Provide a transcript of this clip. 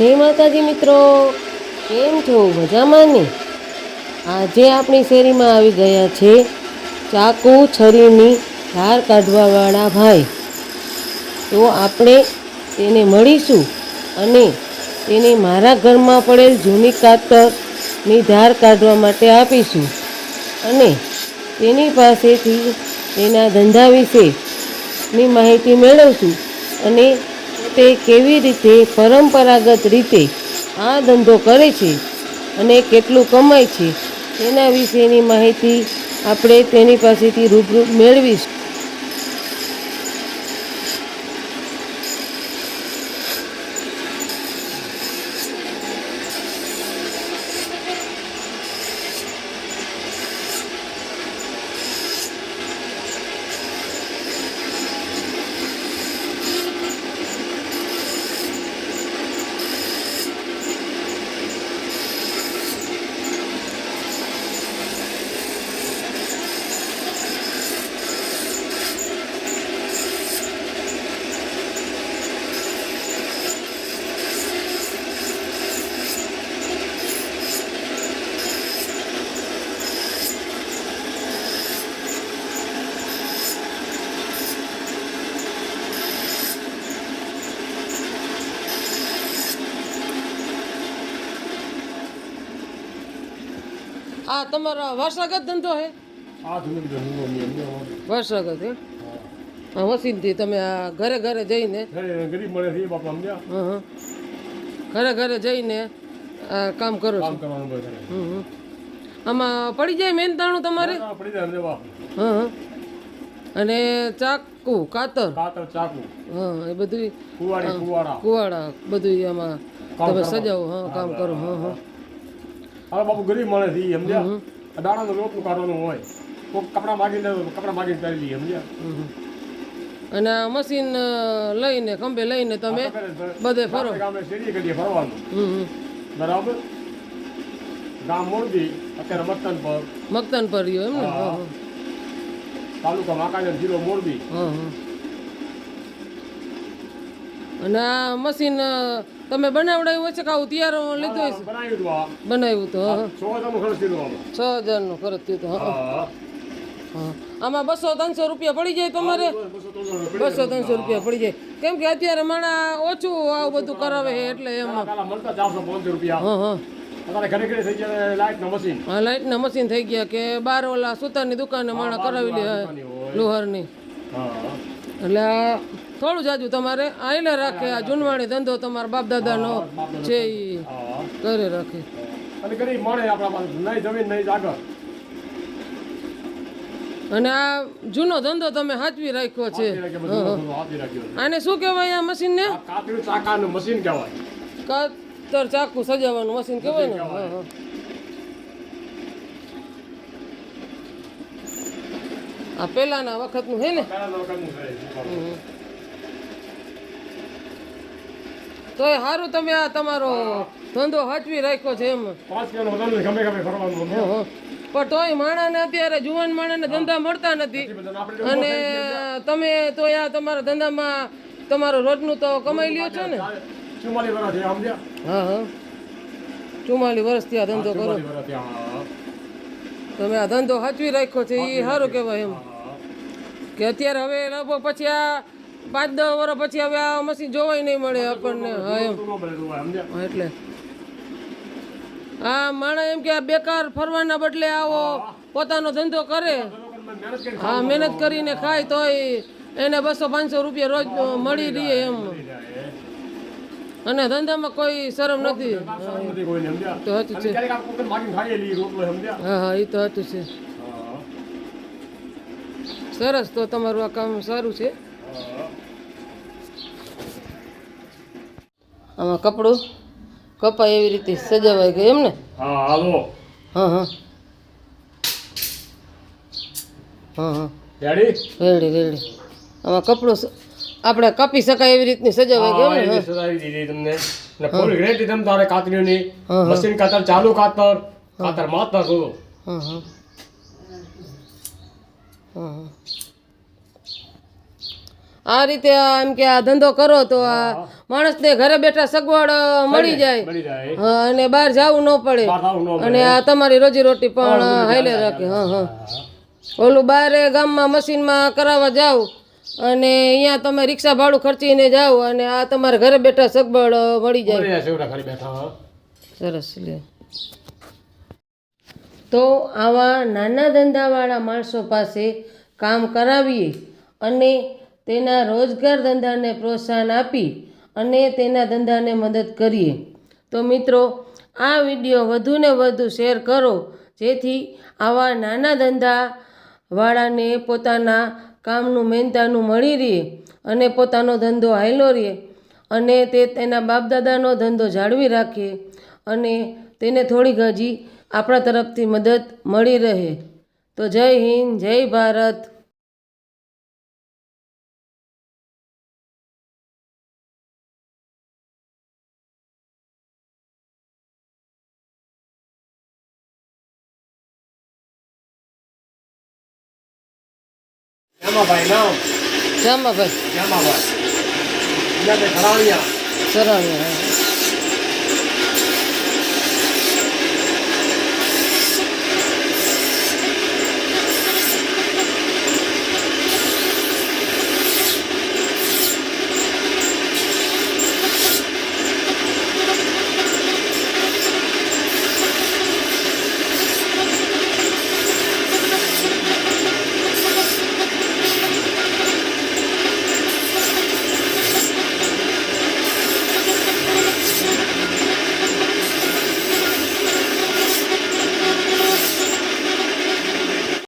જય માતાજી મિત્રો, કેમ છો? મજામાં ને? આજે આપણી શેરીમાં આવી ગયા છે ચાકુ છરીની ધાર કાઢવાવાળા ભાઈ. તો આપણે તેને મળીશું અને તેને મારા ઘરમાં પડેલ જૂની કાતરની ધાર કાઢવા માટે આપીશું. અને તેની પાસેથી તેના ધંધા વિશેની માહિતી મેળવશું અને તે કેવી રીતે પરંપરાગત રીતે આ ધંધો કરે છે અને કેટલું કમાય છે, તેના વિશેની માહિતી આપણે તેની પાસેથી રૂબરૂ મેળવીશું. આ તમારો વારસાગત ધંધો હે. વારસાગત હે. મશીનથી તમે આ ઘરે ઘરે જઈને ઘરે ગરીબ મળે છે બાપા સમજ્યા. ઘરે ઘરે જઈને આ કામ કરો કામ કરવાનું બધે હં હં. આમાં પડી જાય મહેનતાણું તમારે? પડી જાય હં. અને ચાકુ કાતર? કાતર ચાકુ. હા એ બધું કુવાડા કુવાડા. બધું આમાં તમે સજાવો હા કામ કરો હા હા. હવે બાપુ ગરીબ મળે છે એ સમજ્યા? આ દાડાનું રોટલું કાઢવાનું હોય કોક કપડાં માગીને કપડાં માગીને પહેરી લઈએ સમજ્યા. અને મશીન લઈને ખંભે લઈને તમે બધે ફરો. ગામે શેરી કરીએ ફરવાનું. બરાબર? ગામ મોરબી અત્યારે મક્તન પર. મક્તન પર રહ્યો એમ ને. તાલુકા વાંકાનેર જિલ્લો મોરબી. હા હા. અને આ મશીન તમે બનાવડાવ્યું હશે કે આવું તૈયાર લીધું હશે બનાવ્યું તો છ હજારનું ખર્ચ થયું તો હા. હા. હા. આમાં બસો ત્રણસો રૂપિયા પડી જાય તમારે. બસો ત્રણસો રૂપિયા પડી જાય. કેમ કે અત્યારે માણા ઓછું આવું બધું કરાવે છે એટલે એમાં. લાઈટ નો મશીન. થઈ ગયા કે બાર ઓલા સુતારની દુકાને માણા કરાવી લે લોહારની. એટલે થોડું જાજુ તમારે આઈને રાખે આ જૂનવાણી ધંધો તમારા બાપ દાદાનો છે એ કરે રાખે. અને ગરીબ મળે આપણા નહીં જમીન નહીં જાગર અને આ જૂનો ધંધો તમે હાચવી રાખ્યો છે. આને શું કહેવાય આ મશીનને ચાકાનું મશીન કહેવાય. કાતર ચાકુ સજાવવાનું મશીન કહેવાય ને? હા હા. આ પહેલાના વખતનું હે ને પહેલાના વખતનું છે. તો એ સારું તમે આ તમારો ધંધો હાચવી રાખ્યો છે એમ. પણ તોય માણસને અત્યારે જુવાન માણસને ધંધા મળતા નથી. અને તમે તો આ તમારા ધંધામાં તમારું રોજનું તો કમાઈ લ્યો છો ને. હા હા ચુમ્માલીસ વર્ષથી આ ધંધો કરો. તમે આ ધંધો હાચવી રાખ્યો છે એ સારું કહેવાય એમ. કે અત્યારે હવે લગભગ પછી આ પાંચ દસ વર્ષ પછી હવે આ મશીન જોવાય નહીં મળે આપણને. એમ. સમજ્યા હા, એટલે માણસ એમ કે આ બેકાર ફરવાના બદલે આવો પોતાનો ધંધો કરે. હા મહેનત કરીને ખાય તોય એને બસો પાંચસો રૂપિયા રોજ મળી રહે એમ. અને ધંધામાં કોઈ શરમ નથી. તો હતું છે. હા હા એ તો હતું છે. સરસ તો તમારું આ કામ સારું છે. આમાં કપડું કપાય એવી રીતે સજાવાય ગયું એમ ને? હા હાલો. હા હા. હા હા. રેડી રેડી રેડી આમાં કપડું આપણે કપી શકાય એવી રીતની સજાવાઈ ગયું ને સજાવી દીધી તમને. ને ફૂલ ગેરંટી તમ તારે કાતરીઓની. હા, હા. મશીન કાતર ચાલુ કાતર. કાતર માતર શું હા હા. હા હા. આ રીતે એમ કે આ ધંધો કરો તો આ માણસને ઘરે બેઠા સગવડ મળી જાય અને બહાર જવું ન પડે. અને આ તમારી રોજી રોટી પણ હાઈલે રાખે. હા હા. ઓલું બારે ગામમાં મશીનમાં કરાવવા જાવ અને અહીંયા તમે રિક્ષા ભાડું ખર્ચીને જાઓ અને આ તમારે ઘરે બેઠા સગવડ મળી જાય. સરસ લે. તો આવા નાના ધંધાવાળા માણસો પાસે કામ કરાવીએ અને તેના રોજગાર ધંધાને પ્રોત્સાહન આપી અને તેના ધંધાને મદદ કરીએ. તો મિત્રો, આ વીડિયો વધુને વધુ શેર કરો, જેથી આવા નાના ધંધાવાળાને પોતાના કામનું મહેનતાનું મળી રહે અને પોતાનો ધંધો હાયલો રહે અને તે તેના બાપદાદાનો ધંધો જાળવી રાખે અને તેને થોડીક હજી આપણા તરફથી મદદ મળી રહે. તો જય હિન્દ, જય Bharat. Jamabai não? Jamabai. Jamabai. Já me falanha. Falanha.